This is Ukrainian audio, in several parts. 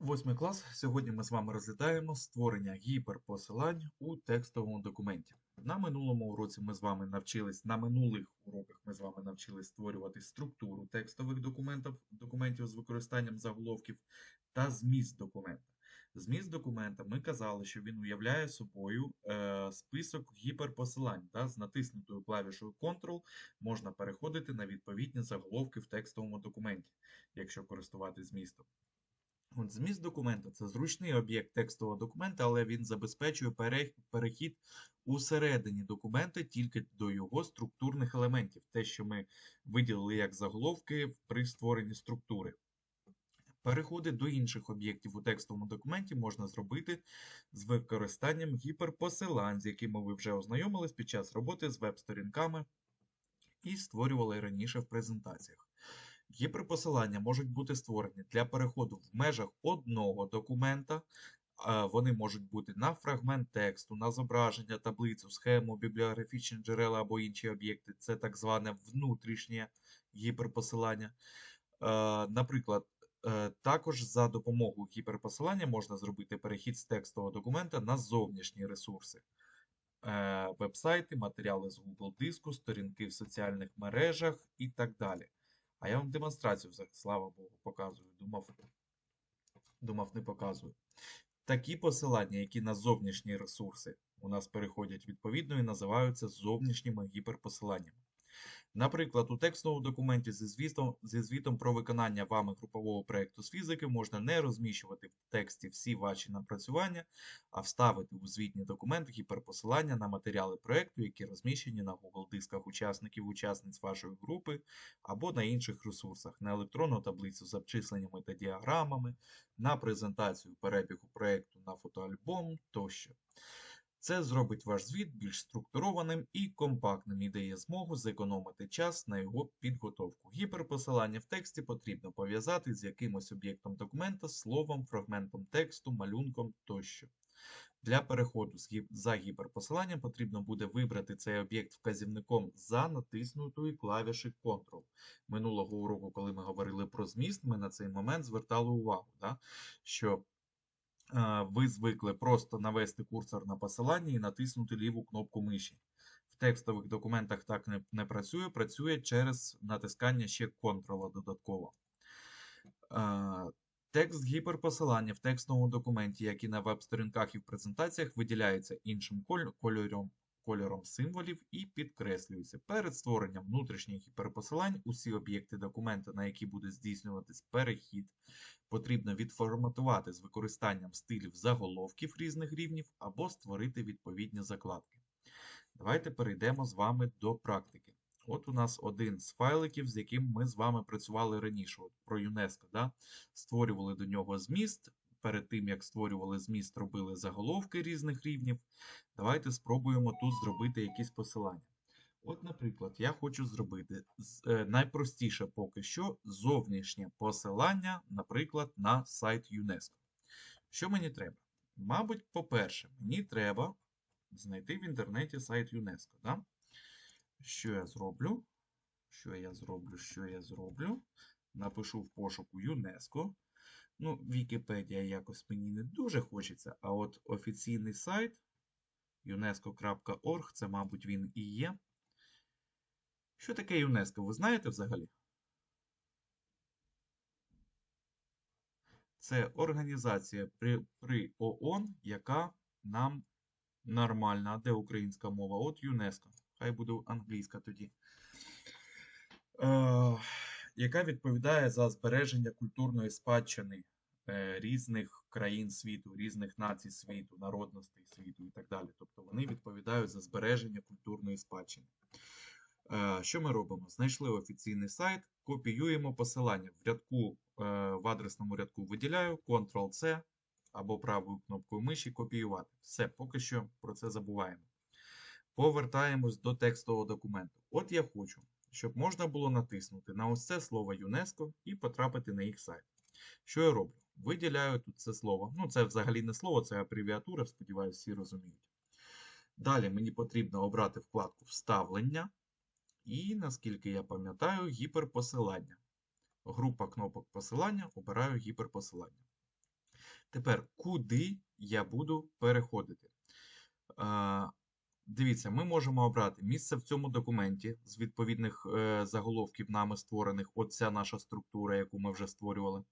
Восьмий клас. Сьогодні ми з вами розглядаємо створення гіперпосилань у текстовому документі. На минулому уроці ми з вами навчились, на минулих уроках ми з вами навчились створювати структуру текстових документів, документів з використанням заголовків та зміст документа. Зміст документа ми казали, що він уявляє собою е, список гіперпосилань. Да? З натиснутою клавішою Ctrl можна переходити на відповідні заголовки в текстовому документі, якщо користуватись змістом. От Зміст документа це зручний об'єкт текстового документа, але він забезпечує перехід усередині документа тільки до його структурних елементів, те, що ми виділили як заголовки при створенні структури. Переходи до інших об'єктів у текстовому документі можна зробити з використанням гіперпосилань, з якими ви вже ознайомились під час роботи з веб-сторінками і створювали раніше в презентаціях. Гіперпосилання можуть бути створені для переходу в межах одного документа. Вони можуть бути на фрагмент тексту, на зображення, таблицю, схему, бібліографічні джерела або інші об'єкти. Це так зване внутрішнє гіперпосилання. Наприклад, е, також за допомогою гіперпосилання можна зробити перехід з текстового документа на зовнішні ресурси. Е, Вебсайти, матеріали з Google диску, сторінки в соціальних мережах і так далі. А я вам демонстрацію, слава Богу, показую. Думав, думав, не показую. Такі посилання, які на зовнішні ресурси у нас переходять відповідно і називаються зовнішніми гіперпосиланнями. Наприклад, у текстовому документі зі звітом, зі звітом про виконання вами групового проєкту з фізики можна не розміщувати в тексті всі ваші напрацювання, а вставити у звітні документ гіперпосилання на матеріали проєкту, які розміщені на Google дисках учасників учасниць вашої групи або на інших ресурсах, на електронну таблицю з обчисленнями та діаграмами, на презентацію перебігу проєкту на фотоальбом тощо. Це зробить ваш звіт більш структурованим і компактним і дає змогу зекономити час на його підготовку. Гіперпосилання в тексті потрібно пов'язати з якимось об'єктом документа, словом, фрагментом тексту, малюнком тощо. Для переходу за гіперпосиланням потрібно буде вибрати цей об'єкт вказівником за натиснутої клавіші Ctrl. Минулого уроку, коли ми говорили про зміст, ми на цей момент звертали увагу, да, що ви звикли просто навести курсор на посилання і натиснути ліву кнопку миші. В текстових документах так не, не працює, працює через натискання ще Ctrl додатково. Текст гіперпосилання в текстовому документі, як і на веб-сторінках і в презентаціях, виділяється іншим коль- кольором, кольором символів і підкреслюється. Перед створенням внутрішніх гіперпосилань усі об'єкти документа, на які буде здійснюватись перехід, потрібно відформатувати з використанням стилів заголовків різних рівнів або створити відповідні закладки. Давайте перейдемо з вами до практики. От у нас один з файликів, з яким ми з вами працювали раніше, про ЮНЕСКО. Да? Створювали до нього зміст. Перед тим, як створювали зміст, робили заголовки різних рівнів. Давайте спробуємо тут зробити якісь посилання. От, наприклад, я хочу зробити е, найпростіше поки що зовнішнє посилання, наприклад, на сайт ЮНЕСКО. Що мені треба? Мабуть, по-перше, мені треба знайти в інтернеті сайт ЮНЕСКО. Да? Що я зроблю? Що я зроблю? Що я зроблю? Напишу в пошуку ЮНЕСКО. Ну, Вікіпедія якось мені не дуже хочеться, а от офіційний сайт unesco.org, це, мабуть, він і є. Що таке ЮНЕСКО, ви знаєте взагалі? Це організація при, при ООН, яка нам нормальна. Де українська мова? От ЮНЕСКО. Хай буде англійська тоді. Е, яка відповідає за збереження культурної спадщини е, різних країн світу, різних націй світу, народностей світу і так далі. Тобто вони відповідають за збереження культурної спадщини. Е, Що ми робимо? Знайшли офіційний сайт, копіюємо посилання. В рядку, е, в адресному рядку виділяю Ctrl-C або правою кнопкою миші копіювати. Все, поки що про це забуваємо. Повертаємось до текстового документу. От я хочу, щоб можна було натиснути на ось це слово ЮНЕСКО і потрапити на їх сайт. Що я роблю? Виділяю тут це слово. Ну, це взагалі не слово, це абревіатура, сподіваюся, всі розуміють. Далі мені потрібно обрати вкладку Вставлення. І, наскільки я пам'ятаю, гіперпосилання. Група кнопок посилання, обираю гіперпосилання. Тепер, куди я буду переходити? Дивіться, ми можемо обрати місце в цьому документі з відповідних е, заголовків нами створених. Оця наша структура, яку ми вже створювали.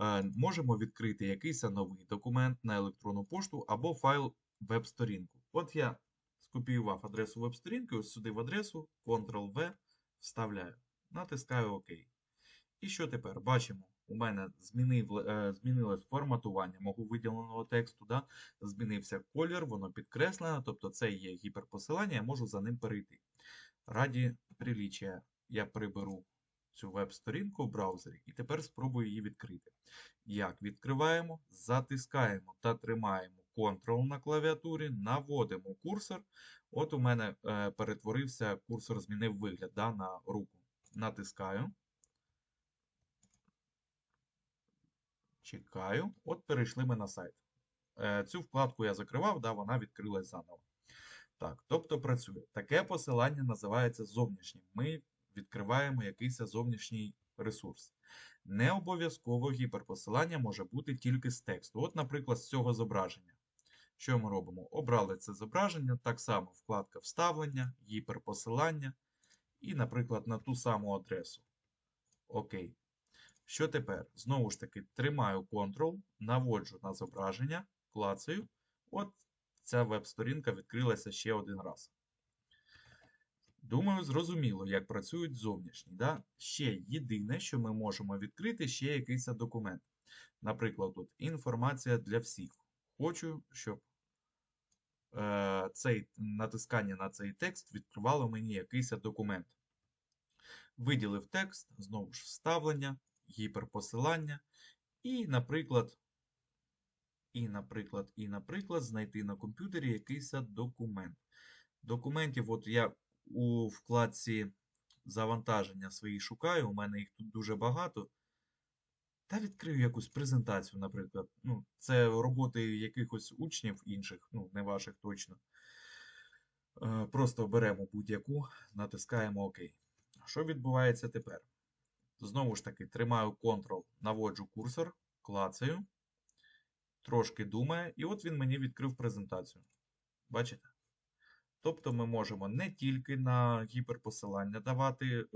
Е, можемо відкрити якийсь новий документ на електронну пошту або файл веб-сторінку. От я скопіював адресу веб-сторінки, ось сюди в адресу, Ctrl-V, вставляю, натискаю ОК. І що тепер? Бачимо, у мене змінив, е, змінилось форматування мого виділеного тексту, да? змінився колір, воно підкреслено, тобто це є гіперпосилання, я можу за ним перейти. Раді приліччя я приберу цю веб-сторінку в браузері і тепер спробую її відкрити. Як відкриваємо, затискаємо та тримаємо Ctrl на клавіатурі, наводимо курсор. От у мене е, перетворився, курсор змінив вигляд да, на руку. Натискаю. Чекаю. От перейшли ми на сайт. Е, Цю вкладку я закривав, да, вона відкрилась заново. Так, тобто працює. Таке посилання називається зовнішнім. Ми відкриваємо якийсь зовнішній ресурс. Не обов'язково гіперпосилання може бути тільки з тексту. От, наприклад, з цього зображення. Що ми робимо? Обрали це зображення, так само вкладка вставлення, гіперпосилання. І, наприклад, на ту саму адресу. Окей. Що тепер? Знову ж таки, тримаю Ctrl, наводжу на зображення, клацаю. От ця веб-сторінка відкрилася ще один раз. Думаю, зрозуміло, як працюють зовнішні. Да? Ще єдине, що ми можемо відкрити, ще якийсь документ. Наприклад, тут інформація для всіх. Хочу, щоб е, цей, натискання на цей текст відкривало мені якийсь документ. Виділив текст, знову ж вставлення, гіперпосилання. І, наприклад, і, наприклад, і, наприклад, знайти на комп'ютері якийсь документ. Документів, от я у вкладці завантаження свої шукаю, у мене їх тут дуже багато. Та відкрию якусь презентацію, наприклад. Ну, Це роботи якихось учнів інших, ну, не ваших точно. Е, Просто беремо будь-яку, натискаємо ОК. Що відбувається тепер? Знову ж таки, тримаю Ctrl, наводжу курсор, клацаю, трошки думає, і от він мені відкрив презентацію. Бачите? Тобто ми можемо не тільки на гіперпосилання давати, е,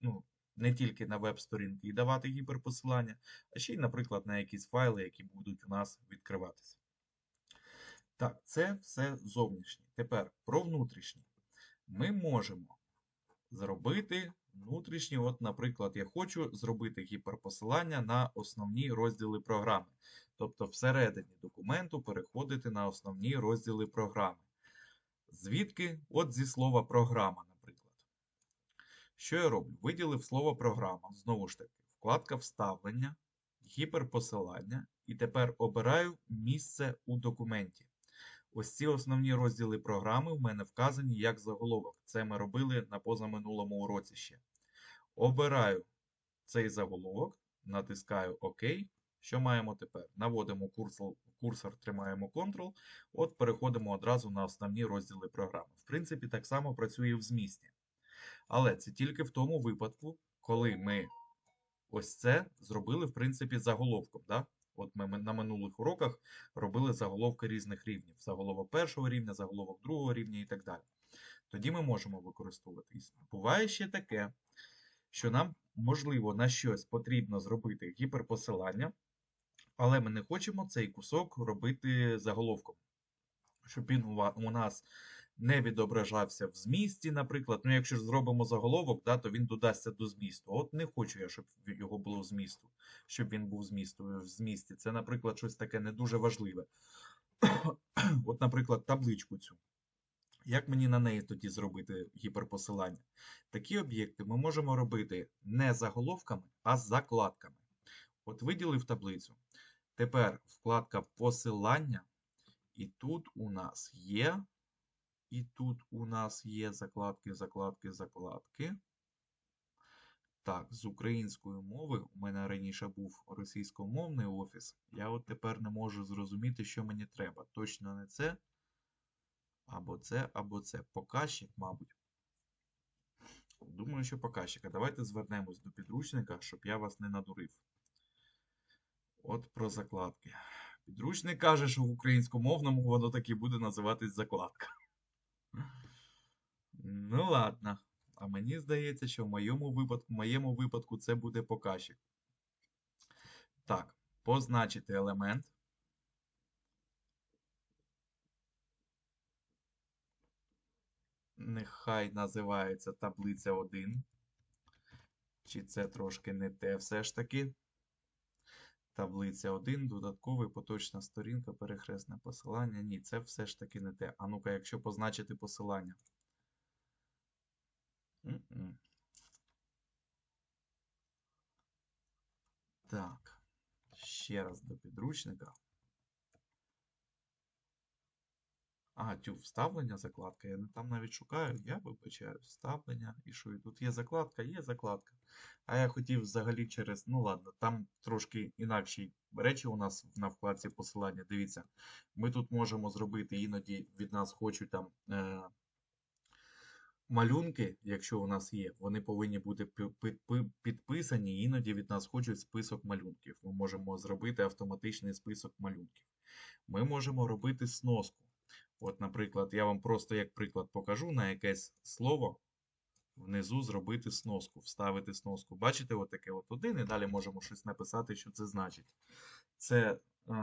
ну, не тільки на веб-сторінки давати гіперпосилання, а ще й, наприклад, на якісь файли, які будуть у нас відкриватися. Так, це все зовнішнє. Тепер про внутрішнє. Ми можемо зробити внутрішні. От, наприклад, я хочу зробити гіперпосилання на основні розділи програми. Тобто, всередині документу переходити на основні розділи програми. Звідки? От зі слова програма, наприклад. Що я роблю? Виділив слово програма. Знову ж таки, вкладка вставлення, гіперпосилання. І тепер обираю місце у документі. Ось ці основні розділи програми в мене вказані як заголовок. Це ми робили на позаминулому уроці ще. Обираю цей заголовок, натискаю ОК. Що маємо тепер? Наводимо курсор, курсор тримаємо Ctrl, от переходимо одразу на основні розділи програми. В принципі, так само працює в змісті. Але це тільки в тому випадку, коли ми ось це зробили, в принципі, заголовком. Да? От ми на минулих уроках робили заголовки різних рівнів. Заголовок першого рівня, заголовок другого рівня і так далі. Тоді ми можемо використовувати. Буває ще таке, що нам, можливо, на щось потрібно зробити гіперпосилання, але ми не хочемо цей кусок робити заголовком. Щоб він у нас не відображався в змісті, наприклад. Ну, якщо ж зробимо заголовок, да, то він додасться до змісту. От не хочу я, щоб його було в змісту, щоб він був змісту, в змісті. Це, наприклад, щось таке не дуже важливе. От, наприклад, табличку цю. Як мені на неї тоді зробити гіперпосилання? Такі об'єкти ми можемо робити не заголовками, а закладками. От виділив таблицю. Тепер вкладка посилання. І тут у нас є і тут у нас є закладки, закладки, закладки. Так, з української мови у мене раніше був російськомовний офіс. Я от тепер не можу зрозуміти, що мені треба. Точно не це. Або це, або це. Показчик, мабуть. Думаю, що показчик. Давайте звернемось до підручника, щоб я вас не надурив. От про закладки. Підручник каже, що в українськомовному воно так і буде називатись закладка. Ну, ладно. А мені здається, що в моєму випадку, в моєму випадку це буде показчик. Так, позначити елемент. Нехай називається таблиця 1. Чи це трошки не те все ж таки? Таблиця 1, додатковий, поточна сторінка, перехресне посилання. Ні, це все ж таки не те. А ну-ка, якщо позначити посилання. Так, ще раз до підручника. Тю, вставлення, закладка. Я не там навіть шукаю. Я вибачаю. Вставлення. І що? І тут є закладка, є закладка. А я хотів взагалі через. Ну ладно, там трошки інакші речі у нас на вкладці посилання. Дивіться, ми тут можемо зробити іноді від нас хочуть там. Е Малюнки, якщо у нас є, вони повинні бути пі- пі- пи- підписані, іноді від нас хочуть список малюнків. Ми можемо зробити автоматичний список малюнків. Ми можемо робити сноску. От, наприклад, я вам просто як приклад покажу на якесь слово. Внизу зробити сноску, вставити сноску. Бачите, от таке от один, і далі можемо щось написати, що це значить. Це е,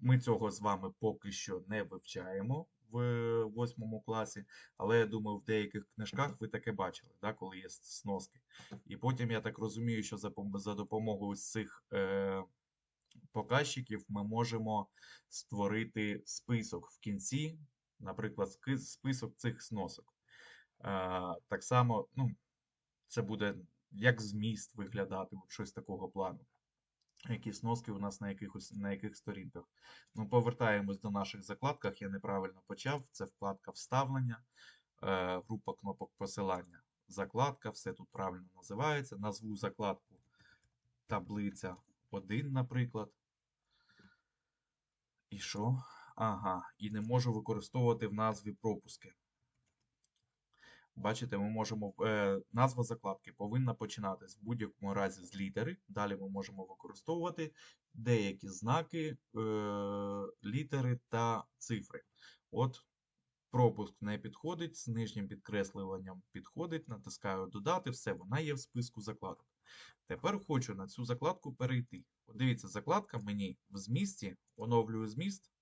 ми цього з вами поки що не вивчаємо в восьмому класі, але я думаю, в деяких книжках ви таке бачили, да, коли є сноски. І потім я так розумію, що за, за допомогою цих е, показчиків ми можемо створити список в кінці, наприклад, список цих сносок. Е, так само, ну, це буде як зміст виглядати, щось такого плану. Які сноски у нас на якихось на яких сторінках. Ну, повертаємось до наших закладках. Я неправильно почав. Це вкладка вставлення, е, група кнопок посилання. Закладка, все тут правильно називається. Назву закладку таблиця 1, наприклад. І що? Ага, і не можу використовувати в назві пропуски. Бачите, ми можемо. Е, назва закладки повинна починатись в будь-якому разі з літери. Далі ми можемо використовувати деякі знаки, е, літери та цифри. От пропуск не підходить, з нижнім підкреслюванням підходить, натискаю додати, все, вона є в списку закладок. Тепер хочу на цю закладку перейти. Дивіться, закладка мені в змісті, оновлюю зміст,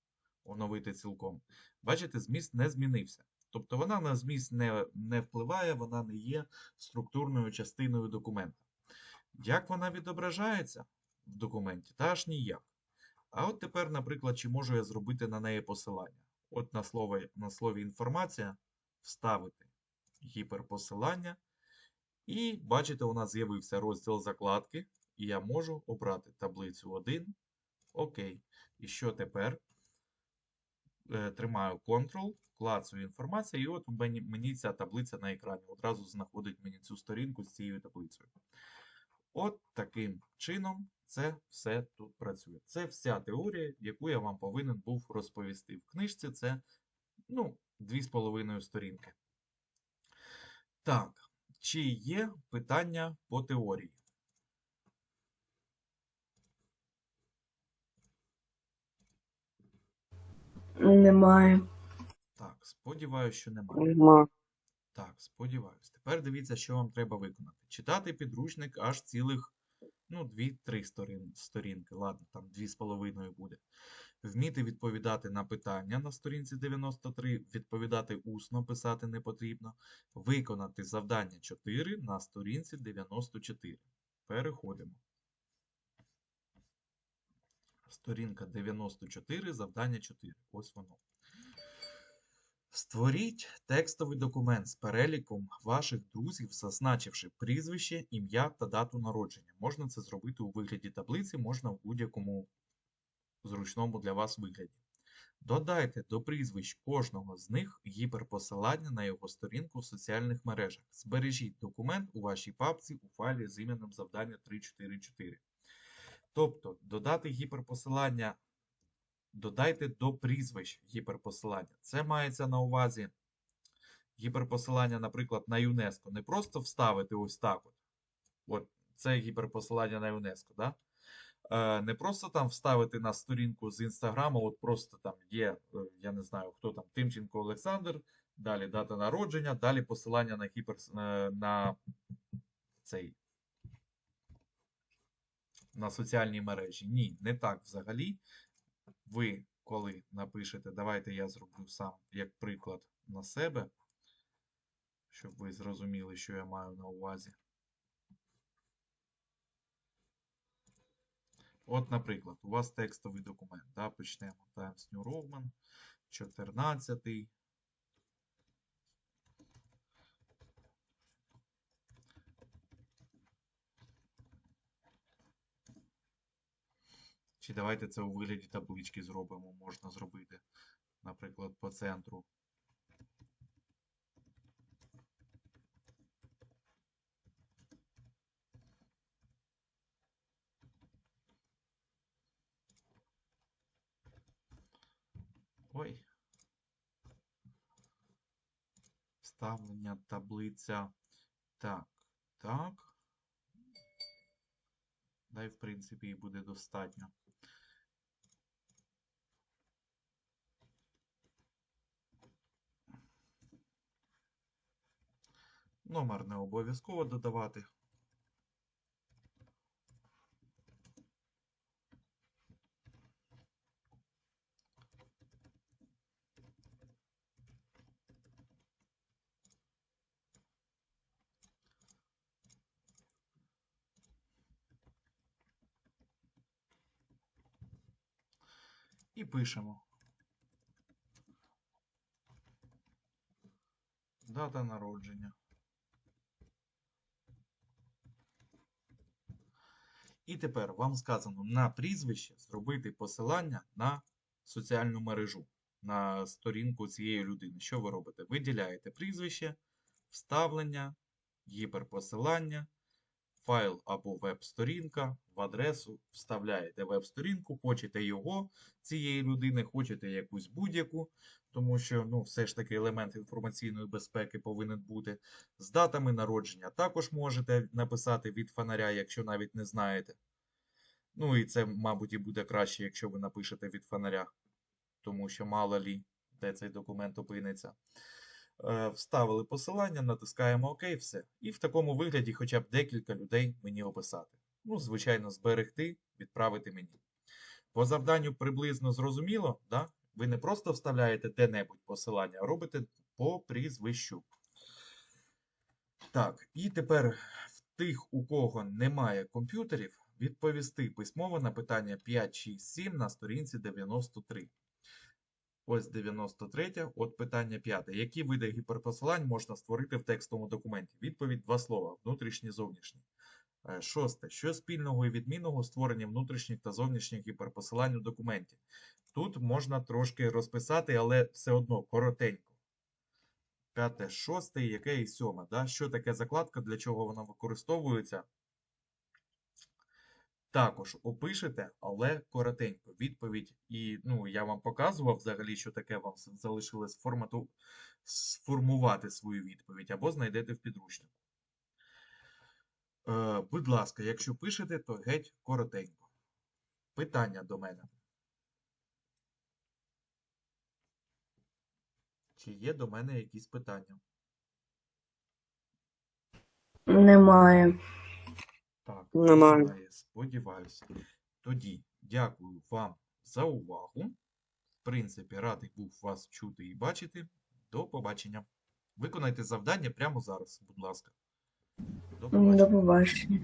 оновити цілком. Бачите, зміст не змінився. Тобто вона на зміст не, не впливає, вона не є структурною частиною документа. Як вона відображається в документі? Та аж ніяк. А от тепер, наприклад, чи можу я зробити на неї посилання? От на слові, на слові інформація вставити гіперпосилання. І бачите, у нас з'явився розділ закладки, і я можу обрати таблицю 1. Окей. І що тепер? Е, Тримаю Ctrl, клацаю інформацію, і от мені ця таблиця на екрані одразу знаходить мені цю сторінку з цією таблицею. От таким чином це все тут працює. Це вся теорія, яку я вам повинен був розповісти. В книжці це ну, 2,5 сторінки. Так, чи є питання по теорії? Немає. Так, сподіваюся, що немає. Нема. Так, сподіваюся. Тепер дивіться, що вам треба виконати. Читати підручник аж цілих, ну, 2-3 сторін, сторінки. Ладно, там 2,5 буде. Вміти відповідати на питання на сторінці 93, відповідати усно, писати не потрібно. Виконати завдання 4 на сторінці 94. Переходимо. Сторінка 94, завдання 4. Ось воно. Створіть текстовий документ з переліком ваших друзів, зазначивши прізвище, ім'я та дату народження. Можна це зробити у вигляді таблиці, можна в будь-якому зручному для вас вигляді. Додайте до прізвищ кожного з них гіперпосилання на його сторінку в соціальних мережах. Збережіть документ у вашій папці у файлі з іменем завдання 344. Тобто, додати гіперпосилання додайте до прізвищ гіперпосилання. Це мається на увазі гіперпосилання, наприклад, на ЮНЕСКО. Не просто вставити ось так. От, от це гіперпосилання на ЮНЕСКО, да? Е, Не просто там вставити на сторінку з інстаграму, от просто там є, е, я не знаю, хто там, Тимченко Олександр, далі дата народження, далі посилання на гіпер е, на цей на соціальні мережі. Ні, не так взагалі. Ви, коли напишете, давайте я зроблю сам як приклад на себе, щоб ви зрозуміли, що я маю на увазі. От, наприклад, у вас текстовий документ. Да? Почнемо. Times New Roman, 14. Чи давайте це у вигляді таблички зробимо, можна зробити, наприклад, по центру. Ой. Вставлення таблиця. Так, так. Да, в принципі і буде достатньо. Номер не обов'язково додавати. І пишемо. Дата народження. І тепер вам сказано на прізвище зробити посилання на соціальну мережу, на сторінку цієї людини. Що ви робите? Виділяєте прізвище, вставлення, гіперпосилання, файл або веб-сторінка, в адресу вставляєте веб-сторінку, хочете його цієї людини, хочете якусь будь-яку, тому що ну, все ж таки елемент інформаційної безпеки повинен бути. З датами народження також можете написати від фонаря, якщо навіть не знаєте. Ну і це, мабуть, і буде краще, якщо ви напишете від фонаря, тому що мало лі, де цей документ опиниться. Е, Вставили посилання, натискаємо ОК, все. І в такому вигляді хоча б декілька людей мені описати. Ну, звичайно, зберегти, відправити мені. По завданню приблизно зрозуміло, да? Ви не просто вставляєте де-небудь посилання, а робите по прізвищу. Так, і тепер в тих, у кого немає комп'ютерів, відповісти письмово на питання 5, 6, 7 на сторінці 93. Ось 93, от питання 5. Які види гіперпосилань можна створити в текстовому документі? Відповідь два слова: внутрішні, зовнішні. Е, Шосте. Що спільного і відмінного у створенні внутрішніх та зовнішніх гіперпосилань у документі? Тут можна трошки розписати, але все одно коротенько. П'яте, шосте, яке і сьоме. Да? Що таке закладка, для чого вона використовується? Також опишете, але коротенько. Відповідь, і ну, я вам показував взагалі, що таке вам залишилось формату... сформувати свою відповідь, або знайдете в підручнику. Е, будь ласка, якщо пишете, то геть коротенько. Питання до мене. Чи є до мене якісь питання? Немає. Так, Немає. немає, сподіваюся. Тоді дякую вам за увагу. В принципі, радий був вас чути і бачити. До побачення. Виконайте завдання прямо зараз, будь ласка. До побачення. До побачення.